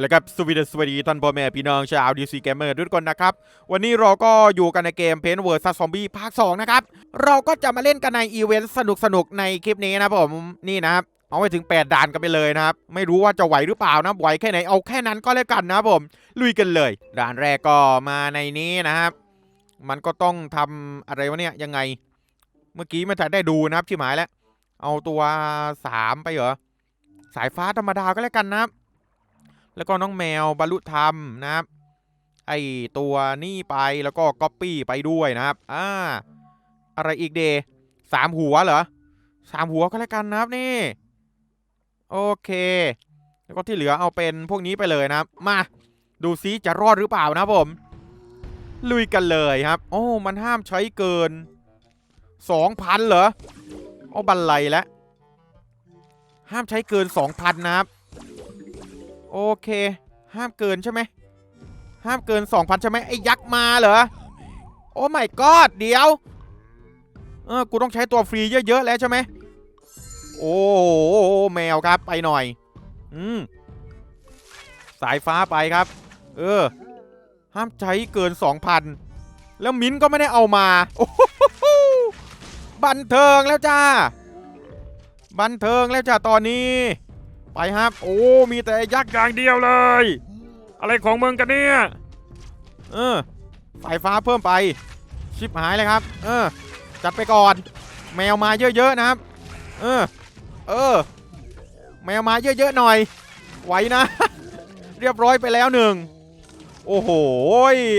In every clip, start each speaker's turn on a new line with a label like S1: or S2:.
S1: แล้วครับสวัสดีสวัสดีท่านพ่อแม่พี่น้องชาวดีซีเกมเมอร์ทุกคนนะครับ วันนี้เราก็อยู่กันในเกมเพนเวิร์ซัสซอมบี้ภาค 2 นะครับ เราก็จะมาเล่นกันในอีเวนต์สนุกๆ ในคลิปนี้นะผม นี่นะครับเอาไปถึง 8 ด่านกันไปเลยนะครับ ไม่รู้ว่าจะไหวหรือเปล่านะไหวแค่ไหนเอาแค่นั้นก็แล้วกันนะผม ลุยกันเลย ด่านแรกก็มาในนี้นะครับ มันก็ต้องทำอะไรวะเนี่ยยังไง เมื่อกี้ไม่ทันได้ดูนะครับชิบหายแล้วเอาตัว 3 ไปเหรอสายฟ้าธรรมดาก็แล้วกันนะครับ แล้วก็น้องแมวบรรลุธรรมนะครับไอตัวนี่ไปแล้วก็ก๊อปปี้ไปด้วยนะครับอ่าอะไรอีกเดสามหัวเหรอสามหัวก็แล้วกันนะครับนี่ โอเค แล้วก็ที่เหลือเอาเป็นพวกนี้ไปเลยนะครับ มาดูซิจะรอดหรือเปล่านะผม ลุยกันเลยครับ โอ้ มันห้ามใช้เกินสองพันเหรอโอ้บันไลแล้วห้ามใช้เกินสองพันนะครับ โอเค ห้ามเกินใช่ไหม ห้ามเกิน 2,000 ใช่ไหมไอ้ยักษ์มาเหรอ โอ้ my god เดี๋ยว เออ กูต้องใช้ตัวฟรีเยอะ ๆ แล้วใช่ไหม โอ้แมวครับไปหน่อย อืม สายฟ้าไปครับ เออ ห้ามใช้เกิน 2,000 แล้วมิ้นก็ไม่ได้เอามาโอ้บันเทิงแล้วจ้า บันเทิงแล้วจ้าตอนนี้ ไปครับ โอ้ มีแต่ยักษ์อย่างเดียวเลย อะไรของมึงกันเนี่ย เออสายฟ้าเพิ่มไป ชิบหายเลยครับ เออ จัดไปก่อน แมวมาเยอะๆนะครับ เออ เออ แมวมาเยอะๆหน่อย ไหวนะ เรียบร้อยไปแล้วหนึ่ง โอ้โห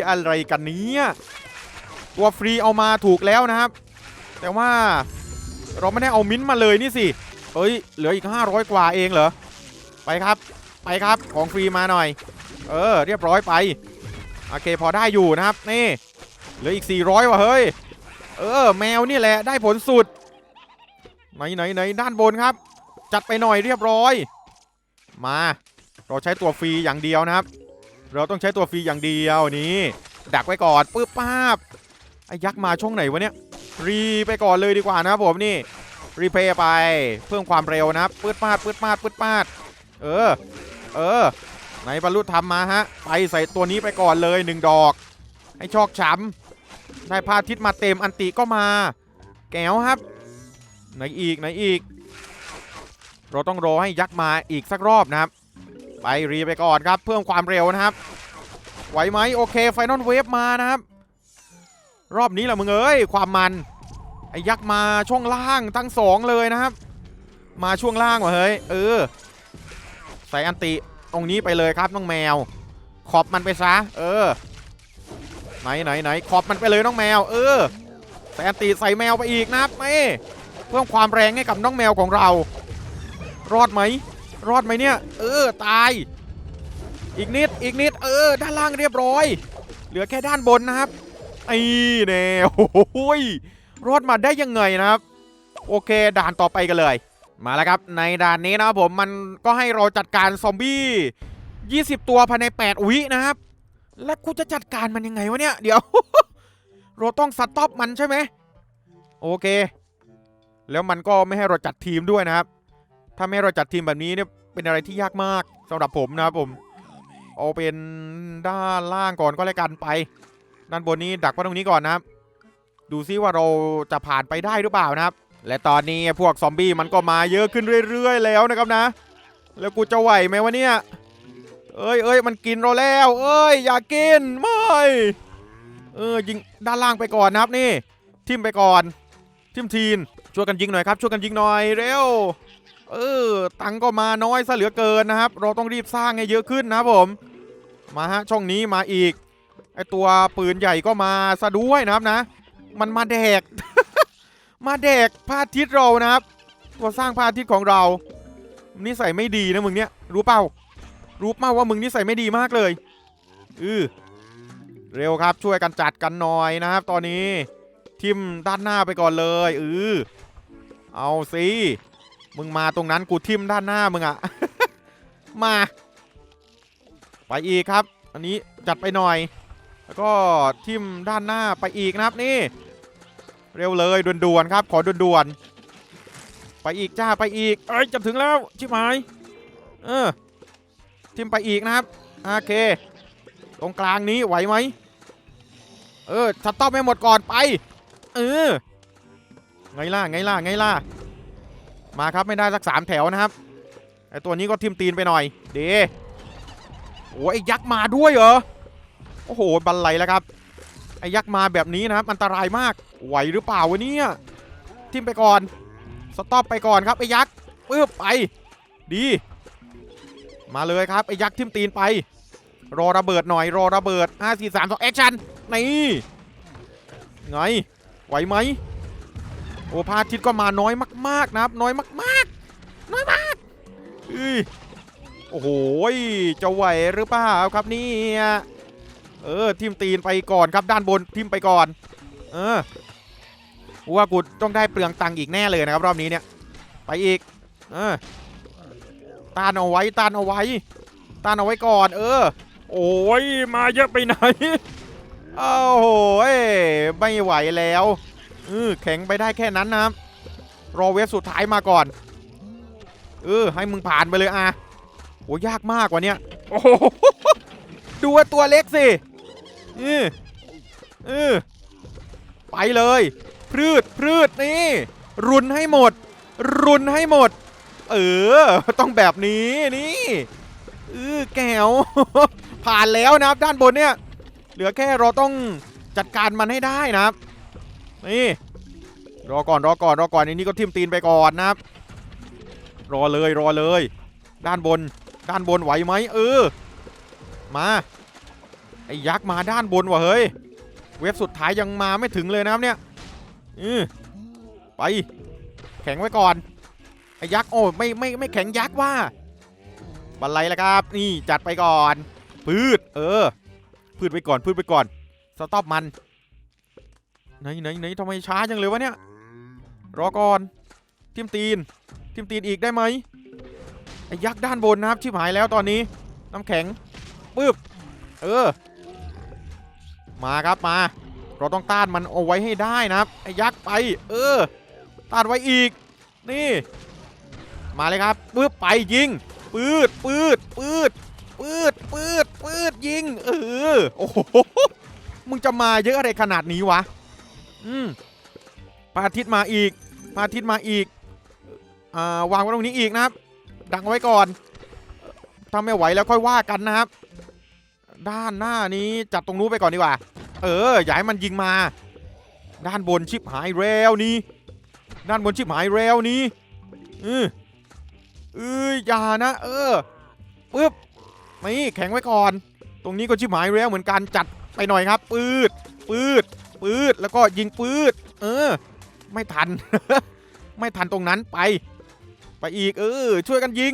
S1: อะไรกันเนี้ย ตัวฟรีเอามาถูกแล้วนะครับ แต่ว่าเราไม่ได้เอามิ้นท์มาเลยนี่สิ เอ้ย เหลืออีก 500 กว่าเองเหรอ ไปครับ ไปครับของฟรีมาหน่อย เออ เรียบร้อยไป โอเคพอได้อยู่นะครับนี่เหลืออีก 400ว่ะเฮ้ย เออ แมวนี่แหละได้ผลสุดไหนไหนไหนด้านบนครับ จัดไปหน่อยเรียบร้อย มา เราใช้ตัวฟรีอย่างเดียวนะครับ เราต้องใช้ตัวฟรีอย่างเดียวนี่ดักไว้ก่อนปึ๊บป้าบไอ้ยักษ์มาช่วงไหนวะเนี่ยรีไปก่อนเลยดีกว่านะครับผมนี่รีเพย์ไปเพิ่มความเร็วนะครับปืดปาดปืดปาดปืดปาด เออ เออไหนบรรลุธรรมมาฮะ ไปใส่ตัวนี้ไปก่อนเลยหนึ่งดอก ให้ชอกช้ำได้พาทิตมาเต็มอันติก็มา แก้วครับ ไหนอีกไหนอีก เราต้องรอให้ยักษ์มาอีกสักรอบนะครับ ไปรีไปก่อนครับ เพิ่มความเร็วนะครับ ไหวไหมโอเคไฟนอลเวฟมานะครับ รอบนี้แหละมึงเอ้ยความมันไอ้ยักษ์มาช่วงล่างทั้งสองเลยนะครับ มาช่วงล่างวะเฮ้ยเออ ส่อันติตรงนี้ไปเลยครับน้องแมว ขอบมันไปซะ เออ ไหนไหนไหนขอบมันไปเลยน้องแมว เออใส่อันติใส่แมวไปอีกนะครับไม่เพิ่มความแรงให้กับน้องแมวของเรา รอดไหม รอดไหมเนี่ย เออ ตาย อีกนิด อีกนิด เออ ด้านล่างเรียบร้อย เหลือแค่ด้านบนนะครับ ไอ้แนวโอ้ยรอดมาได้ยังไงนะครับ โอเค ด่านต่อไปกันเลย มาแล้วครับในด่านนี้นะครับผมมันก็ให้เราจัดการซอมบี้ 20 ตัวภายใน 8 วินะครับ แล้วกูจะจัดการมันยังไงวะเนี่ย เดี๋ยว เราต้องสต็อปมันใช่ไหมโอเค แล้วมันก็ไม่ให้เราจัดทีมด้วยนะครับ ถ้าไม่เราจัดทีมแบบนี้เนี่ยเป็นอะไรที่ยากมากสำหรับผมนะครับผมเอาเป็นด้านล่างก่อนก็แล้วกันไป ด้านบนนี้ดักไว้ตรงนี้ก่อนนะครับ ดูซิว่าเราจะผ่านไปได้หรือเปล่านะครับ และตอนนี้พวกซอมบี้มันก็มาเยอะขึ้นเรื่อย ๆ แล้วนะครับนะ แล้วกูจะไหวไหมวะเนี่ย เอ้ยเอ้ยมันกินเราแล้ว เอ้ยอย่ากินไม่เออยิงด้านล่างไปก่อนนะครับนี่ ทิมไปก่อน ทิมทีนช่วยกันยิงหน่อยครับช่วยกันยิงหน่อยเร็วเออตังก็มาน้อยซะเหลือเกินนะครับ เราต้องรีบสร้างให้เยอะขึ้นนะครับผม มาฮะช่องนี้มาอีกไอตัวปืนใหญ่ก็มาซะด้วยนะครับนะ มันมาแดก มาแดกพระอาทิตย์เรานะครับตัวสร้างพระอาทิตย์ของเรานิสัยไม่ดีนะมึงเนี่ย รู้เปล่า รู้เปล่าว่ามึงนิสัยไม่ดีมากเลยอือเร็วครับช่วยกันจัดกันหน่อยนะครับ ตอนนี้ทิมด้านหน้าไปก่อนเลยอือเอาสิมึงมาตรงนั้นกูทิมด้านหน้ามึงอะมา ไปอีกครับ อันนี้จัดไปหน่อย แล้วก็ทิมด้านหน้าไปอีกนะครับนี่ เร็วเลยด่วนๆครับ ขอด่วนๆไปอีกจ้าไปอีกเอ้ยจะถึงแล้วชิบหายเออทิมไปอีกนะครับโอเค ตรงกลางนี้ไหวไหมเออสต็อปให้หมดก่อนไปเออไงล่ะไงล่ะไงล่ะมาครับไม่ได้สักสามแถวนะครับไอตัวนี้ก็ทิมตีนไปหน่อยเดโอ้ยไอ้ยักษ์มาด้วยเหรอโอ้โหบันไลแล้วครับ ไอ้ยักษ์มาแบบนี้นะครับอันตรายมากไหวหรือเปล่าวะเนี่ยทิมไปก่อนสต็อปไปก่อนครับไอ้ยักษ์ปึ๊บไปดี มาเลยครับไอ้ยักษ์ทิมตีนไป รอระเบิดหน่อยรอระเบิด5 4 3 2แอคชั่นนี่ไงไหวไหมโอ้พาทิตก็มาน้อยมาก ๆนะครับ น้อยมากๆ น้อยมากอ้ยโอ้โหจะไหวหรือเปล่าครับเนี่ย เออทิมตีนไปก่อนครับด้านบนทิมไปก่อน เออว่ากูต้องได้เปลืองตังค์อีกแน่เลยนะครับ รอบนี้เนี่ย ไปอีก เออต้านเอาไว้ต้านเอาไว้ต้านเอาไว้ก่อน เออ โอ้ยมาเยอะไปไหนโอ้โหไม่ไหวแล้วเออแข็งไปได้แค่นั้นนะครับรอเวฟสุดท้ายมาก่อน เออ ให้มึงผ่านไปเลยอะโอ้ยากมากกว่าเนี้ยโอ้โหดูว่าตัวเล็กสิ เออเออไปเลย พืชพืชนี่ รุนให้หมด รุนให้หมด เออ ต้องแบบนี้นี่เออแก้วผ่านแล้วนะครับด้านบนเนี่ย เหลือแค่เราต้องจัดการมันให้ได้นะครับ นี่รอก่อนรอก่อนรอก่อนอันนี้ก็ทิมตีนไปก่อนนะครับ รอเลยรอเลย ด้านบน ด้านบนไหวไหมเออ มา ไอ้ยักษ์มาด้านบนว่ะเฮ้ย เว็บสุดท้ายยังมาไม่ถึงเลยนะครับเนี่ยอือไป แข็งไว้ก่อน ไอ้ยักษ์โอ้ไม่ไม่ไม่แข็งยักษ์ว่าบันไลแล้วครับ นี่จัดไปก่อน พืช เออ พืชไปก่อน พืชไปก่อน สต็อปมัน ไหนไหนไหนทำไมช้าจังเลยวะเนี่ย รอก่อน ทิมตีน ทิมตีนอีกได้ไหมไอ้ยักษ์ด้านบนนะครับ ชิบหายแล้วตอนนี้ น้ำแข็งปึ๊บ เออ มาครับมา เราต้องต้านมันเอาไว้ให้ได้นะครับไอ้ยักษ์ไป เออ ต้านไว้อีก นี่ มาเลยครับปึ๊บไปยิง ปืดปืดปืดปืดปืดปืดยิง เออ โอ้โห มึงจะมาเยอะอะไรขนาดนี้วะ อืมพระอาทิตย์มาอีกพระอาทิตย์มาอีก อ่า วางไว้ตรงนี้อีกนะครับ ดังไว้ก่อนถ้าไม่ไหวแล้วค่อยว่ากันนะครับ ด้านหน้านี้จัดตรงนู้นไปก่อนดีกว่า เอออย่าให้มันยิงมา ด้านบนชิปหายเร็วนี้ด้านบนชิปหายเร็วนี้เออเอออย่านะ เออปึ๊บนี่แข็งไว้ก่อน ตรงนี้ก็ชิบหายเร็วเหมือนกันจัดไปหน่อยครับ ปืดปืดปืดแล้วก็ยิงปืดเออ ไม่ทัน ไม่ทันตรงนั้นไป ไปอีกเออ ช่วยกันยิง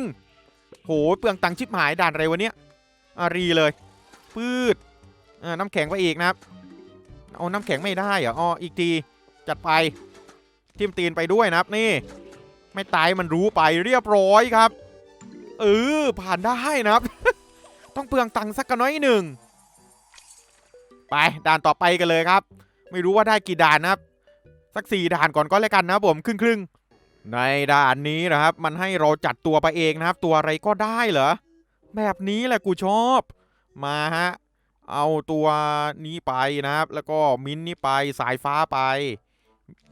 S1: โหเปลืองตังค์ชิบหายด่านอะไรวะเนี้ยอารีเลย ปืดอ่าน้ำแข็งไปอีกนะครับ เอาน้ำแข็งไม่ได้เหรออ๋ออีกทีจัดไปทิมตีนไปด้วยนะครับนี่ ไม่ตายมันรู้ไปเรียบร้อยครับเออผ่านได้นะครับ ต้องเปลืองตังค์สักกระน้อยหนึ่งไปด่านต่อไปกันเลยครับ ไม่รู้ว่าได้กี่ด่านนะครับ สักสี่ด่านก่อนก็แล้วกันนะผมครึ่งครึ่งในด่านนี้นะครับ มันให้เราจัดตัวไปเองนะครับ ตัวอะไรก็ได้เหรอแบบนี้แหละกูชอบ มาฮะ เอาตัวนี้ไปนะครับ แล้วก็มิ้นนี่ไปสายฟ้าไป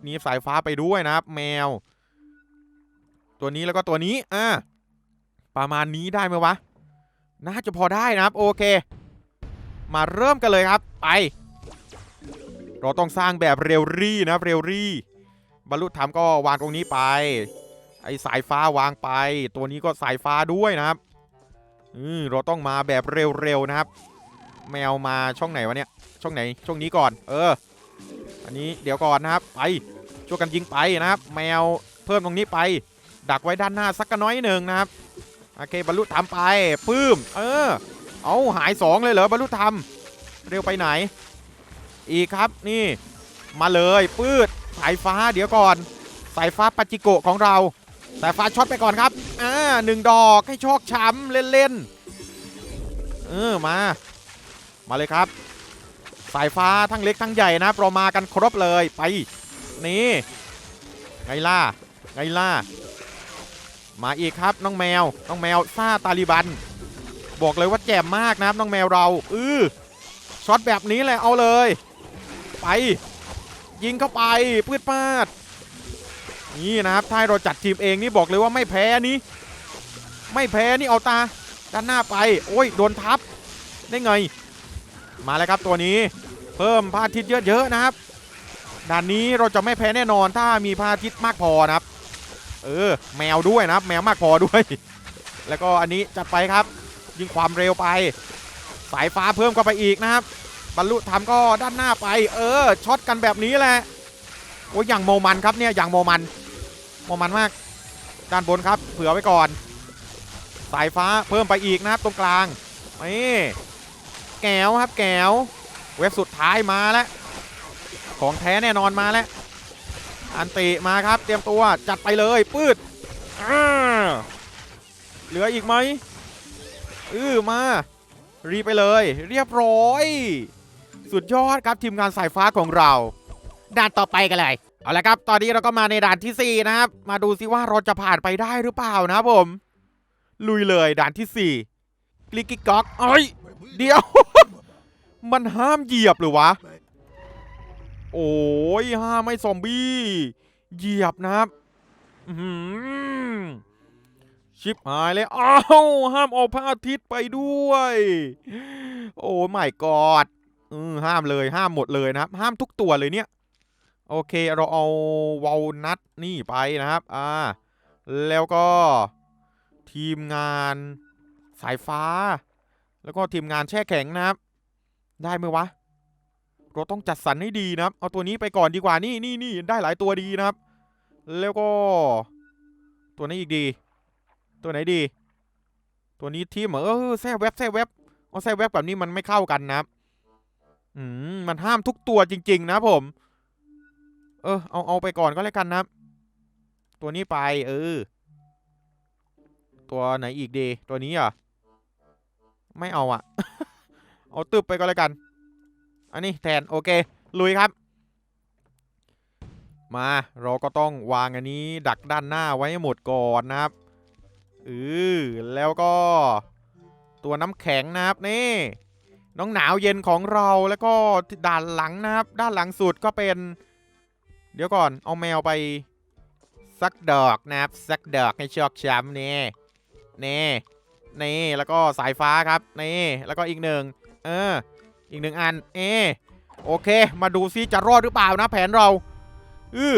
S1: นี่สายฟ้าไปด้วยนะครับ แมว ตัวนี้แล้วก็ตัวนี้อ่าประมาณนี้ได้ไหมวะ น่าจะพอได้นะครับ โอเค มาเริ่มกันเลยครับ ไป เราต้องสร้างแบบเรลรี่นะครับ เรลรี่ บรรลุธรรมก็วางตรงนี้ไป ไอสายฟ้าวางไป ตัวนี้ก็สายฟ้าด้วยนะครับ อืมเราต้องมาแบบเร็วๆนะครับ แมวมาช่องไหนวะเนี่ย ช่องไหน ช่องนี้ก่อน เออ อันนี้เดี๋ยวก่อนนะครับ ไป ช่วยกันยิงไปนะครับ แมวเพิ่มตรงนี้ไป ดักไว้ด้านหน้าสักน้อยหนึ่งนะครับ โอเค บรรลุธรรมไป ปื้ม เออ เอาหายสองเลยเหรอ บรรลุธรรม เร็วไปไหน อีกครับ นี่ มาเลย ปืดสายฟ้า เดี๋ยวก่อน สายฟ้าปาจิโกะของเรา สายฟ้าช็อตไปก่อนครับอ่าหนึ่งดอกให้โชคช้ำเล่นๆเออมา มาเลยครับ สายฟ้าทั้งเล็กทั้งใหญ่นะครับเรามากันครบเลยไปนี่ไงล่ะไงล่ะมาอีกครับน้องแมวน้องแมวซาตาลิบัน บอกเลยว่าแจ่มมากนะครับน้องแมวเราอือช็อตแบบนี้แหละเอาเลย ไป ยิงเข้าไปพืดพาด นี่นะครับถ้าเราจัดทีมเองนี่บอกเลยว่าไม่แพ้นี้ ไม่แพ้นี่เอาตาด้านหน้าไป โอ้ยโดนทับได้ไง มาแล้วครับตัวนี้ เพิ่มพระอาทิตย์เยอะๆนะครับด่านนี้เราจะไม่แพ้แน่นอนถ้ามีพระอาทิตย์มากพอนะครับ เออ แมวด้วยนะครับ แมวมากพอด้วย แล้วก็อันนี้จัดไปครับ ยิงความเร็วไป สายฟ้าเพิ่มเข้าไปอีกนะครับ บรรลุธรรมก็ด้านหน้าไป เออช็อตกันแบบนี้แหละโอ้ยอย่างโมมันครับเนี่ยอย่างโมมัน โมมันมาก ด้านบนครับ เผื่อไว้ก่อน สายฟ้าเพิ่มไปอีกนะครับตรงกลางนี่แก้วครับแก้วเว็บสุดท้ายมาแล้ว ของแท้แน่นอนมาแล้ว อันติมาครับ เตรียมตัวจัดไปเลยปืดเหลืออีกไหมอือมา รีไปเลย เรียบร้อย สุดยอดครับทีมงานสายฟ้าของเรา ด่านต่อไปกันเลย เอาละครับ ตอนนี้เราก็มาในด่านที่ 4 นะครับ มาดูซิว่าเราจะผ่านไปได้หรือเปล่านะครับผม ลุยเลยด่านที่4กลิกกิกก๊อกเอ้ย เดี๋ยว มันห้ามเหยียบหรือวะ โอ้ยห้ามไม่ซอมบี้ เหยียบนะครับหือชิบหายเลยอ้าวห้ามเอาพระอาทิตย์ไปด้วย โอ้ไม่กอดอือห้ามเลยห้ามหมดเลยนะครับ ห้ามทุกตัวเลยเนี่ย โอเคเราเอาวอลนัทนี่ไปนะครับ อ่า แล้วก็ทีมงานสายฟ้า แล้วก็ทีมงานแช่แข็งนะครับ ได้ไหมวะ เราต้องจัดสรรให้ดีนะครับ เอาตัวนี้ไปก่อนดีกว่า นี่นี่นี่ได้หลายตัวดีนะครับ แล้วก็ ตัวนี้อีกดี ตัวไหนดี ตัวนี้ทีมเหรอเออแซ่เว็บแซ่เว็บเอาแซ่เว็บแบบนี้มันไม่เข้ากันนะครับ อืม มันห้ามทุกตัวจริง ๆ นะผม เออ เอาเอาไปก่อนก็แล้วกันนะครับตัวนี้ไป เออ ตัวไหนอีกดี ตัวนี้อะไม่เอาอะ เอาตึบไปก็แล้วกัน อันนี้แทน โอเค ลุยครับ มา เราก็ต้องวางอันนี้ ดักด้านหน้าไว้หมดก่อนนะครับอือแล้วก็ ตัวน้ำแข็งนะครับนี่น้องหนาวเย็นของเราแล้วก็ด้านหลังนะครับ ด้านหลังสุดก็เป็น เดี๋ยวก่อนเอาแมวไปสักดอกนะครับสักดอกให้ชอกช้ำนี่นี่นี่แล้วก็สายฟ้าครับนี่แล้วก็อีกหนึ่งเอออีกหนึ่งอันเอโอเค มาดูซิจะรอดหรือเปล่านะแผนเราอือ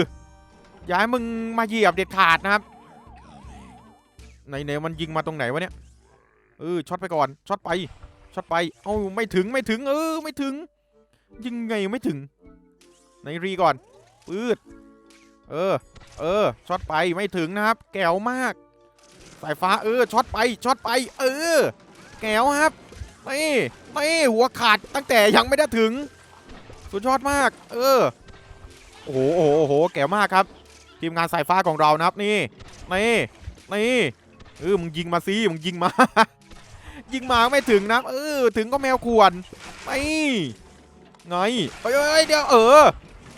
S1: อย่าให้มึงมาเหยียบเด็ดขาดนะครับไหนไหนมันยิงมาตรงไหนวะเนี่ยเออช็อตไปก่อนช็อตไปช็อตไปเอ้าไม่ถึงไม่ถึงเออไม่ถึงยิงไงไม่ถึงไหนรีก่อน ปืดเออ เออ ช็อตไปไม่ถึงนะครับ แก้วมาก สายฟ้าเออ ช็อตไป ช็อตไป เออ แก้วครับนี่นี่หัวขาดตั้งแต่ยังไม่ได้ถึง สุดยอดมาก เออ โอ้โห โอ้โหโอ้โหแก่มากครับ ทีมงานสายฟ้าของเรานะครับนี่ นี่ นี่เออ มึงยิงมาสิมึงยิงมา ยิงมาไม่ถึงนะ เออ ถึงก็แมวควรไปไง เอ้ยเดี๋ยวเออ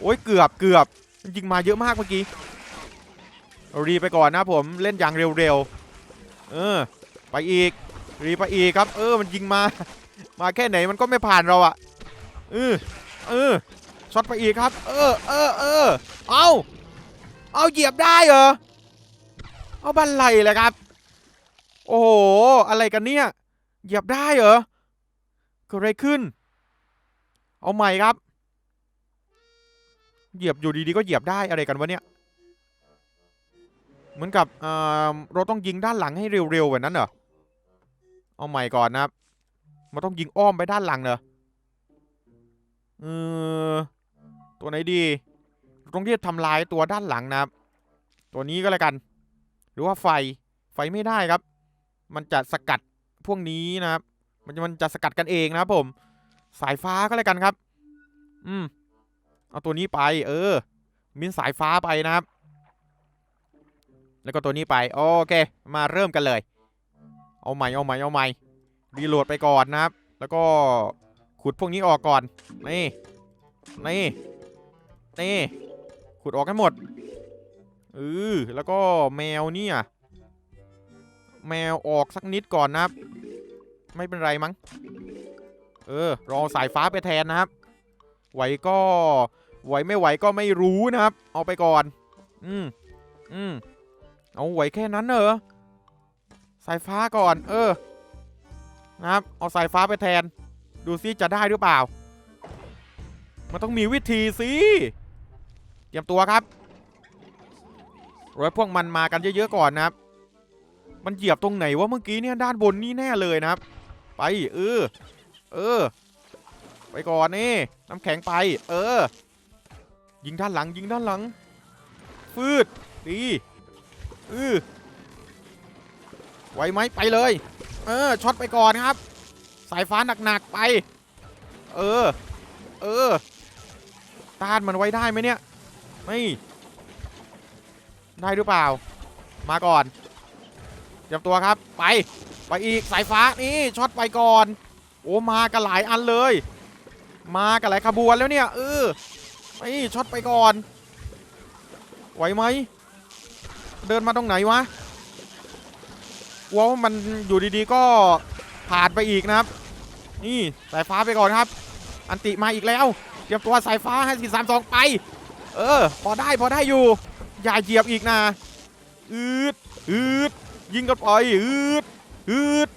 S1: โอ้ยเกือบเกือบมันยิงมาเยอะมากเมื่อกี้รีไปก่อนนะผมเล่นอย่างเร็วๆเออไปอีกรีไปอีกครับ เออมันยิงมา มาแค่ไหนมันก็ไม่ผ่านเราอะเออเออช็อตไปอีกครับ เออเออเออเอาเอาเหยียบได้เหรอเอาบันไลเลยครับ โอ้โหอะไรกันเนี่ยเหยียบได้เหรอเกิดอะไรขึ้น เอาใหม่ครับ เหยียบอยู่ดีๆก็เหยียบได้อะไรกันวะเนี่ย เหมือนกับเอ่อเราต้องยิงด้านหลังให้เร็วๆแบบนั้นเหรอ เอาใหม่ก่อนนะครับมันต้องยิงอ้อมไปด้านหลังเหรอ เออ ตัวไหนดี ต้องเรียกทำลายตัวด้านหลังนะครับ ตัวนี้ก็แล้วกัน หรือว่าไฟ ไฟไม่ได้ครับ มันจะสกัดพวกนี้นะครับ มันจะมันจะสกัดกันเองนะครับผม สายฟ้าก็แล้วกันครับ อืม เอาตัวนี้ไป เออ มินสายฟ้าไปนะครับ แล้วก็ตัวนี้ไป โอเค มาเริ่มกันเลย เอาใหม่ เอาใหม่ เอาใหม่ รีโหลดไปก่อนนะครับ แล้วก็ขุดพวกนี้ออกก่อน นี่ นี่ นี่ ขุดออกให้หมดเออแล้วก็แมวเนี่ย แมวออกสักนิดก่อนนะครับ ไม่เป็นไรมั้ง เออ รอสายฟ้าไปแทนนะครับไหวก็ ไหวไม่ไหวก็ไม่รู้นะครับ เอาไปก่อน อืมอืมเอาไหวแค่นั้นเหรอสายฟ้าก่อน เออ นะครับ เอาสายฟ้าไปแทน ดูซิจะได้หรือเปล่า มันต้องมีวิธีสิเตรียมตัวครับรอยพวกมันมากันเยอะๆก่อนนะครับ มันเหยียบตรงไหนวะเมื่อกี้เนี่ยด้านบนนี่แน่เลยนะครับ ไปเออ เออ ไปก่อนนี่น้ำแข็งไป เออ ยิงด้านหลังยิงด้านหลังฟืดดีอือไวไหมไปเลย เออช็อตไปก่อนครับ สายฟ้าหนักๆไป เออ เออต้านมันไว้ได้ไหมเนี่ย ไม่ได้หรือเปล่า มาก่อนเตรียมตัวครับไปไปอีกสายฟ้านี่ช็อตไปก่อน โอ้มากันหลายอันเลย มากันหลายขบวนแล้วเนี่ยเออ ไปช็อตไปก่อน ไหวไหม เดินมาตรงไหนวะกลัวว่ามันอยู่ดีๆก็ผ่านไปอีกนะครับ นี่สายฟ้าไปก่อนครับ อันติมาอีกแล้ว เตรียมตัวสายฟ้าให้สี่สามสองไป เออ พอได้พอได้อยู่ อย่าเหยียบอีกนะอืดอืดยิงกันไปอืดอืด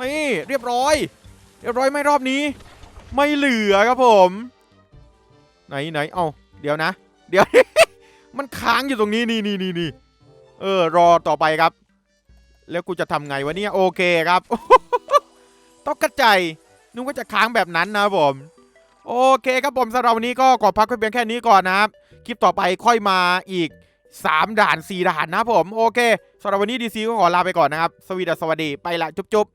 S1: นี่เรียบร้อย เรียบร้อยไม่รอบนี้ ไม่เหลือครับผม ไหนไหนเอาเดี๋ยวนะ เดี๋ยว มันค้างอยู่ตรงนี้นี่นี่นี่นี่เออ รอต่อไปครับ แล้วกูจะทำไงวะเนี่ยโอเคครับต้องกระจายนึกว่าจะค้างแบบนั้นนะผม โอเคครับผมสำหรับวันนี้ก็ขอพักไว้เพียงแค่นี้ก่อนนะครับ คลิปต่อไปค่อยมาอีก 3 ด่าน 4 ด่านนะผม โอเคสำหรับวันนี้ดีซีก็ขอลาไปก่อนนะครับ สวีดสวัสดีไปละจุ๊บ